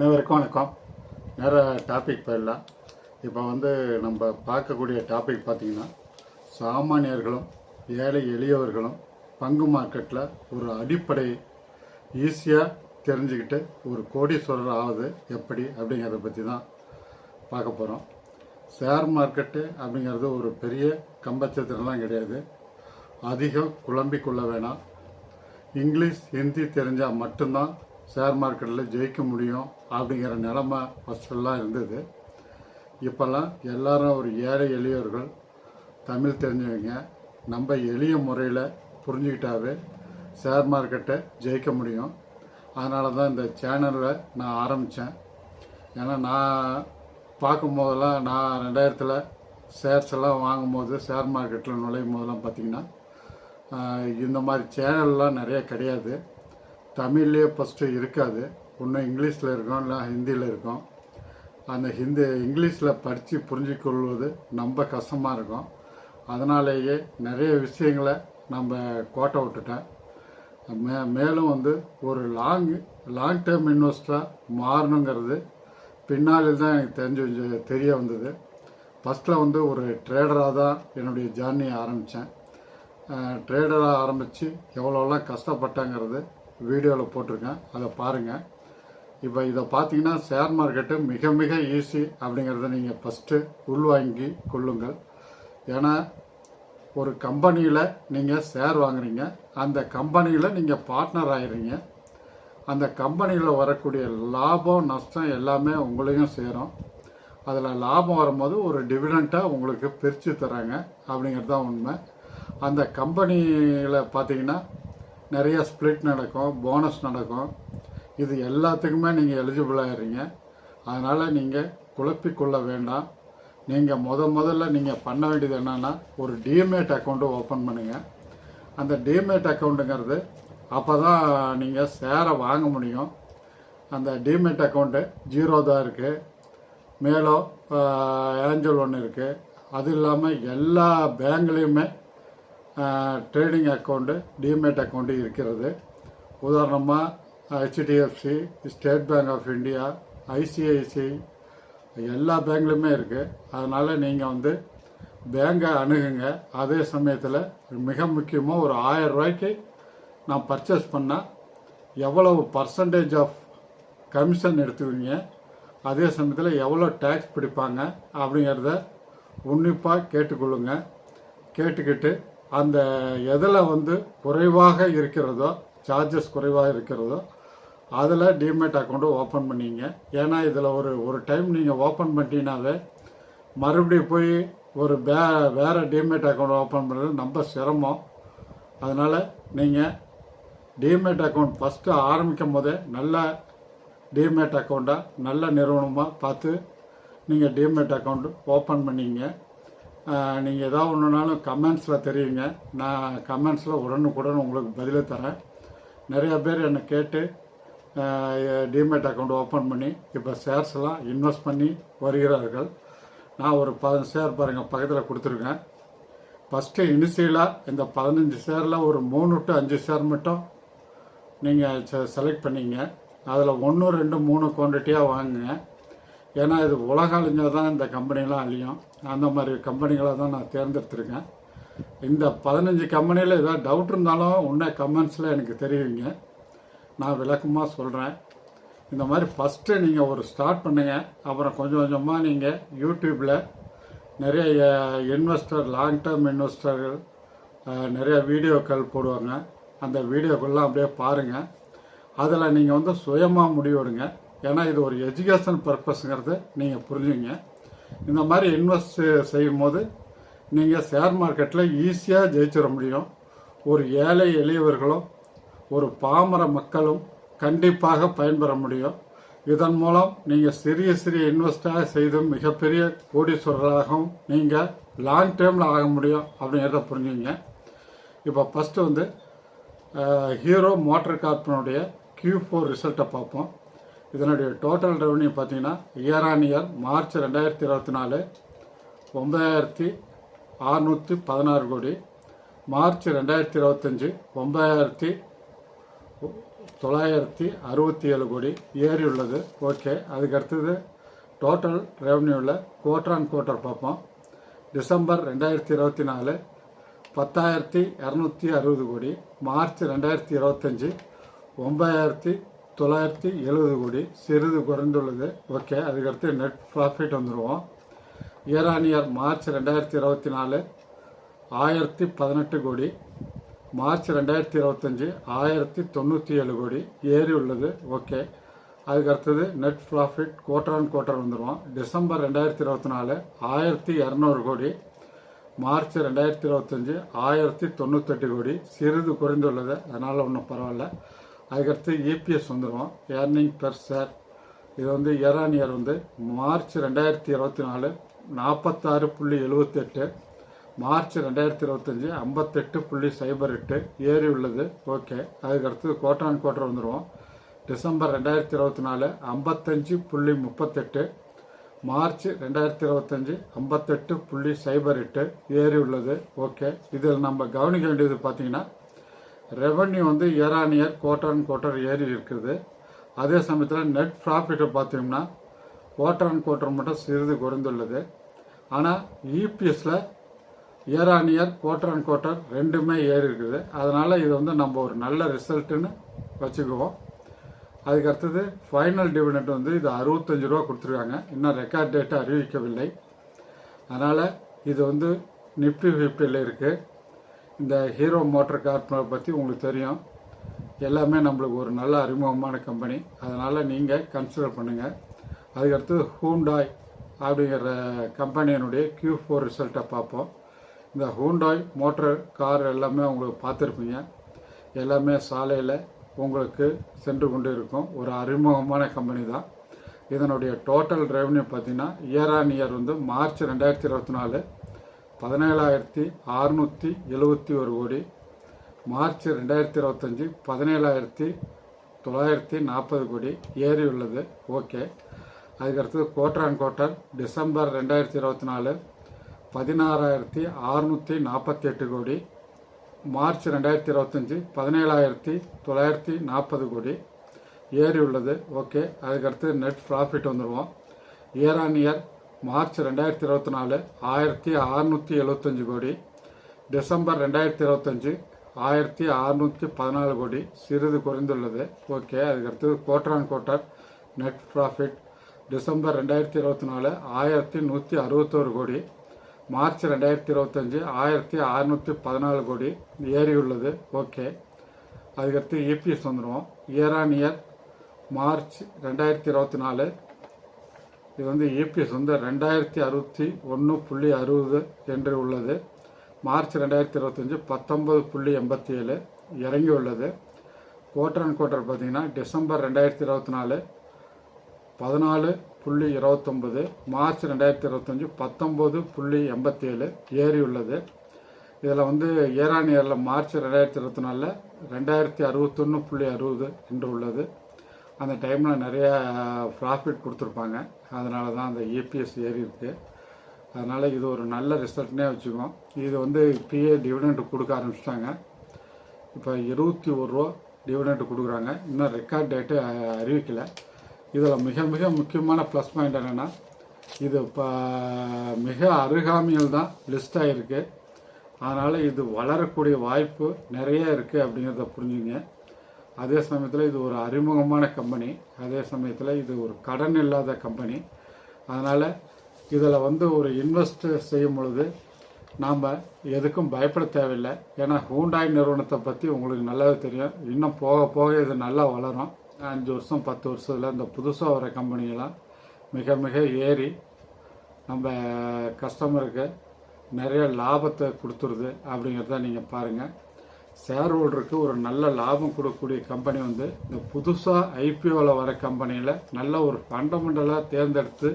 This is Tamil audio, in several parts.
அனைவருக்கும் வணக்கம். நேர டாபிக் போயிடலாம் இப்போ வந்து நம்ம பார்க்கக்கூடிய டாபிக் பார்த்திங்கன்னா சாமானியர்களும் ஏழை எளியவர்களும் பங்கு மார்க்கெட்டில் ஒரு அடிப்படை ஈஸியாக தெரிஞ்சுக்கிட்டு ஒரு கோடீஸ்வரர் ஆகுது எப்படி அப்படிங்கிறத பற்றி தான் பார்க்க போகிறோம் ஷேர் மார்க்கெட்டு அப்படிங்கிறது ஒரு பெரிய கம்பச்சத்திரம்லாம் கிடையாது. அதிகம் குழம்பிக்கொள்ள வேணாம். இங்கிலீஷ் ஹிந்தி தெரிஞ்சால் மட்டும்தான் ஷேர் மார்க்கெட்டில் ஜெயிக்க முடியும் அப்படிங்கிற நிலமை ஃபஸ்ட்டெல்லாம் இருந்தது. இப்போல்லாம் எல்லாரும் ஒரு ஏழை எளியவர்கள் தமிழ் தெரிஞ்சவங்க நம்ம எளிய முறையில் புரிஞ்சுக்கிட்டாவே ஷேர் மார்க்கெட்டை ஜெயிக்க முடியும். அதனால தான் இந்த சேனலில் நான் ஆரம்பித்தேன் ஏன்னா நான் பார்க்கும்போதெல்லாம் நான் ரெண்டாயிரத்தில் ஷேர்ஸ் எல்லாம் வாங்கும்போது ஷேர் மார்க்கெட்டில் நுழையும் போதெல்லாம் பார்த்திங்கன்னா இந்த மாதிரி சேனல்லாம் நிறைய கிடையாது. தமிழ்லேயே ஃபஸ்ட்டு இருக்காது. ஒன்று இங்கிலீஷில் இருக்கும் இல்லை ஹிந்தியில் இருக்கும். அந்த ஹிந்தி இங்கிலீஷில் படித்து புரிஞ்சுக்கொள்வது ரொம்ப கஷ்டமாக இருக்கும். அதனாலேயே நிறைய விஷயங்களை நம்ம கோட்டை விட்டுட்டேன் மே மேலும் வந்து ஒரு லாங் லாங் டேர்ம் இன்வெஸ்டராக மாறணுங்கிறது பின்னாளில் தான் எனக்கு தெரிஞ்சு தெரிய வந்தது. ஃபஸ்ட்டில் வந்து ஒரு ட்ரேடராக தான் என்னுடைய ஜேர்னியை ஆரம்பித்தேன் ட்ரேடராக ஆரம்பித்து எவ்வளோலாம் கஷ்டப்பட்டேங்கிறது வீடியோவில் போட்டிருக்கேன். அதை பாருங்கள் இப்போ இதை பார்த்தீங்கன்னா ஷேர் மார்க்கெட்டு மிக மிக ஈஸி அப்படிங்கிறத நீங்கள் ஃபஸ்ட்டு உள்வாங்கி கொள்ளுங்கள். ஏன்னா ஒரு கம்பெனியில் நீங்கள் ஷேர் வாங்குறீங்க. அந்த கம்பெனியில் நீங்கள் பார்ட்னர் ஆயிடுறீங்க. அந்த கம்பெனியில் வரக்கூடிய லாபம் நஷ்டம் எல்லாமே உங்களையும் சேரும். அதில் லாபம் வரும்போது ஒரு டிவிடெண்ட்டாக உங்களுக்கு பிரித்து தராங்க அப்படிங்கிறது தான் உண்மை. அந்த கம்பெனியில் பார்த்தீங்கன்னா நிறைய ஸ்ப்ளிட் நடக்கும் போனஸ் நடக்கும். இது எல்லாத்துக்குமே நீங்கள் எலிஜிபிளாகிறீங்க அதனால் நீங்கள் குழப்பிக்கொள்ள வேண்டாம். நீங்கள் முத முதல்ல நீங்கள் பண்ண வேண்டியது என்னென்னா ஒரு டிஎம்ஏட் அக்கௌண்ட்டு ஓப்பன் பண்ணுங்கள் அந்த டிஎம்ஏட் அக்கௌண்ட்டுங்கிறது அப்போ தான் நீங்கள் சேரை வாங்க முடியும். அந்த டிமெட் அக்கௌண்ட்டு ஜீரோ தான் இருக்குது மேலும் ஏஞ்சல் ஒன்று இருக்குது அது இல்லாமல் எல்லா பேங்க்லேயுமே ட்ரேடிங் அக்கௌண்ட்டு டிமேட் அக்கௌண்ட்டு இருக்கிறது. உதாரணமாக HDFC state bank of India ICICI எல்லா பேங்க்லையுமே இருக்குது அதனால் நீங்கள் வந்து பேங்கை அணுகுங்க. அதே சமயத்தில் மிக முக்கியமாக ஒரு ஆயிரம் ரூபாய்க்கு நான் பர்ச்சேஸ் பண்ணால் எவ்வளவு பர்சன்டேஜ் ஆஃப் கமிஷன் எடுத்துக்குவீங்க? அதே சமயத்தில் எவ்வளோ டேக்ஸ் பிடிப்பாங்க? அப்படிங்கிறத உன்னிப்பாக கேட்டுக்கொள்ளுங்க. கேட்டுக்கிட்டு அந்த எதில் வந்து குறைவாக இருக்கிறதோ சார்ஜஸ் குறைவாக இருக்கிறதோ அதில் டிமேட் அக்கௌண்ட்டு ஓப்பன் பண்ணிங்க. ஏன்னா இதில் ஒரு ஒரு டைம் நீங்கள் ஓப்பன் பண்ணிட்டீங்கனாவே மறுபடியும் போய் ஒரு வே வேறு டிமேட் அக்கௌண்ட் ஓப்பன் பண்ணுறது ரொம்ப சிரமம். அதனால் நீங்கள் டிமேட் அக்கௌண்ட் ஃபஸ்ட்டு ஆரம்பிக்கும் போதே நல்ல டிமேட் அக்கௌண்ட்டாக நல்ல நிறுவனமாக பார்த்து நீங்கள் டிமேட் அக்கௌண்ட் ஓப்பன் பண்ணிங்க. நீங்கள் ஏதாவது ஒன்றுனாலும் கமெண்ட்ஸில் தெரியுங்க. நான் கமெண்ட்ஸில் உடனுக்குடன் உங்களுக்கு பதிலை தரேன். நிறையா பேர் என்னை கேட்டு டிமேட் அக்கௌண்ட் ஓப்பன் பண்ணி இப்போ ஷேர்ஸ்லாம் இன்வெஸ்ட் பண்ணி வருகிறார்கள். நான் ஒரு பதினஞ்சு ஷேர் பாருங்கள் பக்கத்தில் கொடுத்துருக்கேன். ஃபஸ்ட்டு இனிஷியலாக இந்த பதினஞ்சு ஷேரில் ஒரு மூணு டு அஞ்சு ஷேர் மட்டும் நீங்கள் செலக்ட் பண்ணிங்க. அதில் ஒன்று ரெண்டு மூணு குவான்டிட்டியாக வாங்குங்க. ஏன்னா இது உலக அழிஞ்சால் தான் இந்த கம்பெனிலாம் அழியும். அந்த மாதிரி கம்பெனிகளை தான் நான் தேர்ந்தெடுத்திருக்கேன். இந்த பதினஞ்சு கம்பெனியில் ஏதாவது டவுட் இருந்தாலும் உன்ன கமெண்ட்ஸில் எனக்கு தெரியுங்க நான் விளக்கமாக சொல்கிறேன் இந்த மாதிரி ஃபஸ்ட்டு நீங்கள் ஒரு ஸ்டார்ட் பண்ணுங்கள் அப்புறம் கொஞ்சம் கொஞ்சமாக நீங்கள் யூடியூப்பில் நிறைய இன்வெஸ்டர் லாங் டேர்ம் இன்வெஸ்டர்கள் நிறைய வீடியோக்கள் போடுவாங்க. அந்த வீடியோக்கள்லாம் அப்படியே பாருங்கள் அதில் நீங்கள் வந்து சுயமாக முடிவெடுங்க. ஏன்னா இது ஒரு எஜுகேஷன் பர்பஸ்ங்கிறத நீங்கள் புரிஞ்சுங்க. இந்த மாதிரி இன்வெஸ்ட் செய்யும் போது நீங்கள் ஷேர் மார்க்கெட்டில் ஈஸியாக ஜெயிச்சிட முடியும். ஒரு ஏழை எளியவர்களும் ஒரு பாமர மக்களும் கண்டிப்பாக பயன்பெற முடியும். இதன் மூலம் நீங்கள் சிறிய சிறிய இன்வெஸ்டாக செய்தும் மிகப்பெரிய கோடீஸ்வரர்களாகவும் நீங்கள் லாங் டேர்மில் ஆக முடியும் அப்படிங்கிறத புரிஞ்சுங்க. இப்போ ஃபஸ்ட்டு வந்து ஹீரோ மோட்டர் கார்பனுடைய கியூ ஃபோர் ரிசல்ட்டை பார்ப்போம். இதனுடைய டோட்டல் ரெவன்யூ பார்த்தீங்கன்னா இயர் ஆன் இயர் மார்ச் ரெண்டாயிரத்தி இருபத்தி நாலு ஒன்பதாயிரத்தி அறுநூற்றி பதினாறு கோடி மார்ச் ரெண்டாயிரத்தி இருபத்தஞ்சி ஒன்பதாயிரத்தி தொள்ளாயிரத்தி அறுபத்தி ஏழு கோடி ஏறி உள்ளது. ஓகே அதுக்கு அடுத்தது டோட்டல் ரெவன்யூவில் குவார்டர் ஆன் குவார்ட்டர் பார்ப்போம். டிசம்பர் ரெண்டாயிரத்தி இருபத்தி நாலு பத்தாயிரத்தி இரநூத்தி அறுபது கோடி மார்ச் ரெண்டாயிரத்தி இருபத்தஞ்சி ஒன்பதாயிரத்தி தொள்ளாயிரத்தி எழுபது கோடி சிறிது குறைந்துள்ளது. ஓகே அதுக்கடுத்து நெட் ப்ராஃபிட் வந்துடுவோம் இயர் ஆன் இயர் மார்ச் ரெண்டாயிரத்தி இருபத்தி நாலு ஆயிரத்தி பதினெட்டு கோடி. மார்ச் ரெண்டாயிரத்தி இருபத்தஞ்சி ஆயிரத்தி தொண்ணூற்றி ஏழு கோடி. ஏறி உள்ளது. ஓகே அதுக்கு அடுத்தது net profit quarter on quarter வந்துடுவோம் டிசம்பர் ரெண்டாயிரத்தி இருபத்தி நாலு ஆயிரத்தி இரநூறு கோடி. மார்ச் ரெண்டாயிரத்தி இருபத்தஞ்சி ஆயிரத்தி தொண்ணூத்தெட்டு கோடி. சிறிது குறைந்துள்ளது. அதனால் ஒன்றும் பரவாயில்ல. அதுக்கடுத்து இபிஎஸ் வந்துடுவோம் ஏர்னிங் பெர் ஷேர் இது வந்து இயர் ஆன் இயர் வந்து மார்ச் ரெண்டாயிரத்தி இருபத்தி நாலு நாற்பத்தாறு புள்ளி எழுபத்தெட்டு மார்ச் ரெண்டாயிரத்தி இருபத்தஞ்சி ஐம்பத்தெட்டு புள்ளி சைபர் எட்டு ஏறி உள்ளது. ஓகே அதுக்கடுத்து குவார்டர் ஆன் குவார்டர் வந்துடுவோம் டிசம்பர் ரெண்டாயிரத்தி இருபத்தி நாலு ஐம்பத்தஞ்சு புள்ளி முப்பத்தெட்டு மார்ச் ரெண்டாயிரத்தி இருபத்தஞ்சி ஐம்பத்தெட்டு புள்ளி சைபர் எட்டு ஏறி உள்ளது. ஓகே இதில் நம்ம கவனிக்க வேண்டியது பார்த்தீங்கன்னா ரெவன்யூ வந்து year on year quarter and quarter ஏறி இருக்குது. அதே சமயத்தில் நெட் ப்ராஃபிட்டை பார்த்தீங்கன்னா குவார்டர் அண்ட் குவார்டர் மட்டும் சிறிது குறைந்துள்ளது. ஆனால் இபிஎஸில் year on year quarter and quarter ரெண்டுமே ஏறி இருக்குது. அதனால் இது வந்து நம்ம ஒரு நல்ல ரிசல்ட்டுன்னு வச்சுக்குவோம். அதுக்கு அடுத்தது ஃபைனல் டிவிடெண்ட் வந்து இது அறுபத்தஞ்சு ரூபா கொடுத்துருக்காங்க. இன்னும் ரெக்கார்ட் டேட்டை அறிவிக்கவில்லை. அதனால் இது வந்து நிஃப்டி ஃபிஃப்டியில் இருக்குது இந்த ஹீரோ மோட்டர் கார்பனை பற்றி உங்களுக்கு தெரியும். எல்லாமே நம்மளுக்கு ஒரு நல்ல அறிமுகமான கம்பெனி. அதனால் நீங்கள் கன்சிடர் பண்ணுங்கள் அதுக்கடுத்து ஹூண்டாய் அப்படிங்கிற கம்பெனியினுடைய கியூ ஃபோர் ரிசல்ட்டை பார்ப்போம். இந்த ஹூண்டாய் மோட்டர் கார் எல்லாமே உங்களுக்கு பார்த்துருப்பீங்க. எல்லாமே சாலையில் உங்களுக்கு சென்று கொண்டு இருக்கும். ஒரு அறிமுகமான கம்பெனி தான். இதனுடைய டோட்டல் ரெவன்யூ பார்த்தீங்கன்னா இயர் ஆன் இயர் வந்து மார்ச் ரெண்டாயிரத்தி இருபத்தி நாலு பதினேழாயிரத்தி அறுநூற்றி எழுபத்தி ஒரு கோடி. மார்ச் ரெண்டாயிரத்தி இருபத்தஞ்சி பதினேழாயிரத்தி தொள்ளாயிரத்தி நாற்பது கோடி. ஏறி உள்ளது. ஓகே. அதுக்கடுத்தது குவார்டர் அண்ட் குவார்டர் டிசம்பர் ரெண்டாயிரத்தி இருபத்தி நாலு பதினாறாயிரத்தி அறுநூற்றி நாற்பத்தி எட்டு கோடி. மார்ச் ரெண்டாயிரத்தி இருபத்தஞ்சி பதினேழாயிரத்தி தொள்ளாயிரத்தி நாற்பது கோடி. ஏறி உள்ளது. ஓகே. அதுக்கடுத்து நெட் ப்ராஃபிட் வந்துடுவோம் இயர் ஆன் இயர் மார்ச் ரெண்டாயிரத்தி இருபத்தி நாலு ஆயிரத்தி அறுநூற்றி எழுபத்தஞ்சு கோடி டிசம்பர் ரெண்டாயிரத்தி இருபத்தஞ்சி ஆயிரத்தி அறுநூற்றி பதினாலு கோடி சிறிது குறைந்துள்ளது. ஓகே அதுக்கடுத்து quarter on quarter net profit December ரெண்டாயிரத்தி இருபத்தி நாலு ஆயிரத்தி நூற்றி அறுபத்தோரு கோடி மார்ச் ரெண்டாயிரத்தி இருபத்தஞ்சி ஆயிரத்தி அறுநூற்றி பதினாலு கோடி ஏறி உள்ளது ஓகே அதுக்கடுத்து இபிஎஸ் வந்துடுவோம் இயர் ஆன் இயர் மார்ச் ரெண்டாயிரத்தி இருபத்தி நாலு இது வந்து இபிஎஸ் வந்து ரெண்டாயிரத்தி அறுபத்தி ஒன்று புள்ளி அறுபது என்று உள்ளது. மார்ச் ரெண்டாயிரத்தி இருபத்தஞ்சி பத்தொம்பது புள்ளி எண்பத்தி ஏழு இறங்கி உள்ளது குவார்டர் அண்ட் குவார்டர் பார்த்தீங்கன்னா டிசம்பர் ரெண்டாயிரத்தி இருபத்தி நாலு பதினாலு புள்ளி இருபத்தொம்பது மார்ச் ரெண்டாயிரத்தி இருபத்தஞ்சி பத்தொம்போது புள்ளி எண்பத்தி ஏழு ஏறி உள்ளது இதில் வந்து ஏரான் இயரில் மார்ச் ரெண்டாயிரத்தி இருபத்தி நாலில் ரெண்டாயிரத்தி அறுபத்தொன்று புள்ளி அறுபது என்று உள்ளது. அந்த டைமில் நிறையா ப்ராஃபிட் கொடுத்துருப்பாங்க. அதனால தான் அந்த ஏபிஎஸ் ஏறி இருக்குது அதனால் இது ஒரு நல்ல ரிசல்ட்னே வச்சுக்கோம். இது வந்து இப்பயே டிவிடெண்ட் கொடுக்க ஆரம்பிச்சிட்டாங்க. இப்போ இருபத்தி ஒரு ரூபா டிவிடெண்ட் கொடுக்குறாங்க. இன்னும் ரெக்கார்ட் டேட்டு அறிவிக்கலை. இதில் மிக மிக முக்கியமான ப்ளஸ் பாயிண்ட் என்னென்னா இது இப்போ மிக அருகாமையில் தான் லிஸ்ட் ஆகிருக்கு அதனால் இது வளரக்கூடிய வாய்ப்பு நிறைய இருக்குது அப்படிங்கிறத புரிஞ்சுங்க. அதே சமயத்தில் இது ஒரு அறிமுகமான கம்பெனி அதே சமயத்தில் இது ஒரு கடன் இல்லாத கம்பெனி அதனால் இதில் வந்து ஒரு இன்வெஸ்ட் செய்யும் பொழுது நாம் எதுக்கும் பயப்பட தேவையில்லை. ஏன்னா ஹூண்டாய் நிறுவனத்தை பற்றி உங்களுக்கு நல்லாவே தெரியும். இன்னும் போக போக இது நல்லா வளரும். அஞ்சு வருஷம் பத்து வருஷத்தில் இந்த புதுசாக வர கம்பெனியெல்லாம் மிக மிக ஏறி நம்ம கஸ்டமருக்கு நிறைய லாபத்தை கொடுத்துருது அப்படிங்கிறத நீங்கள் பாருங்கள் ஷேர் ஹோல்டருக்கு ஒரு நல்ல லாபம் கொடுக்கக்கூடிய கம்பெனி வந்து இந்த புதுசாக ஐபிஓவில் வர கம்பெனியில் நல்ல ஒரு ஃபண்டமெண்டலாக தேர்ந்தெடுத்து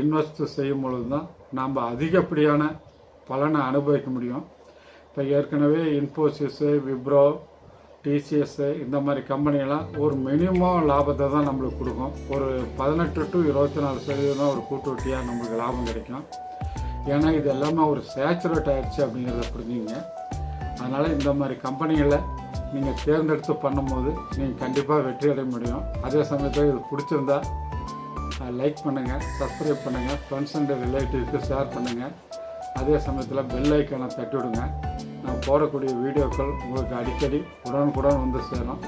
இன்வெஸ்ட் செய்யும் பொழுது தான் நாம் அதிகப்படியான பலனை அனுபவிக்க முடியும். இப்போ ஏற்கனவே இன்ஃபோசிஸு விப்ரோ டிசிஎஸ்ஸு இந்த மாதிரி கம்பெனியெல்லாம் ஒரு மினிமம் லாபத்தை தான் நம்மளுக்கு கொடுக்கும். ஒரு பதினெட்டு டு இருபத்தி நாலு சதவீதம் தான் ஒரு கூட்டுவட்டியாக நம்மளுக்கு லாபம் கிடைக்கும். ஏன்னா இது எல்லாமே ஒரு சேச்சுரேட் ஆயிடுச்சு அப்படிங்கிறத புரிஞ்சுங்க. அதனால் இந்த மாதிரி கம்பெனிகளை நீங்கள் தேர்ந்தெடுத்து பண்ணும்போது நீங்கள் கண்டிப்பாக வெற்றி அடைய முடியும். அதே சமயத்தில் இது பிடிச்சிருந்தா லைக் பண்ணுங்கள் சப்ஸ்கிரைப் பண்ணுங்கள் ஃப்ரெண்ட்ஸ் அண்ட் ரிலேட்டிவ்ஸ்க்கு ஷேர் பண்ணுங்கள் அதே சமயத்தில் பெல் ஐக்கானை தட்டி விடுங்க. நான் போடக்கூடிய வீடியோக்கள் உங்களுக்கு அடிக்கடி உடனுக்குடன் வந்து சேரும்.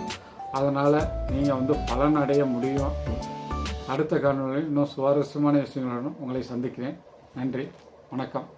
அதனால் நீங்கள் வந்து பலன் அடைய முடியும். அடுத்த காணொலியில் இன்னும் சுவாரஸ்யமான விஷயங்களுடன் உங்களை சந்திக்கிறேன். நன்றி வணக்கம்.